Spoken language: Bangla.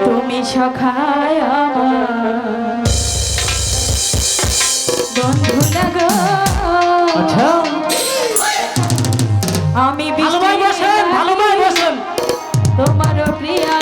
তুমি সখায় আমার। বন্ধু লাগো আচ্ছা। আমি ভালোবাসেন ভাই তোমার প্রিয়া।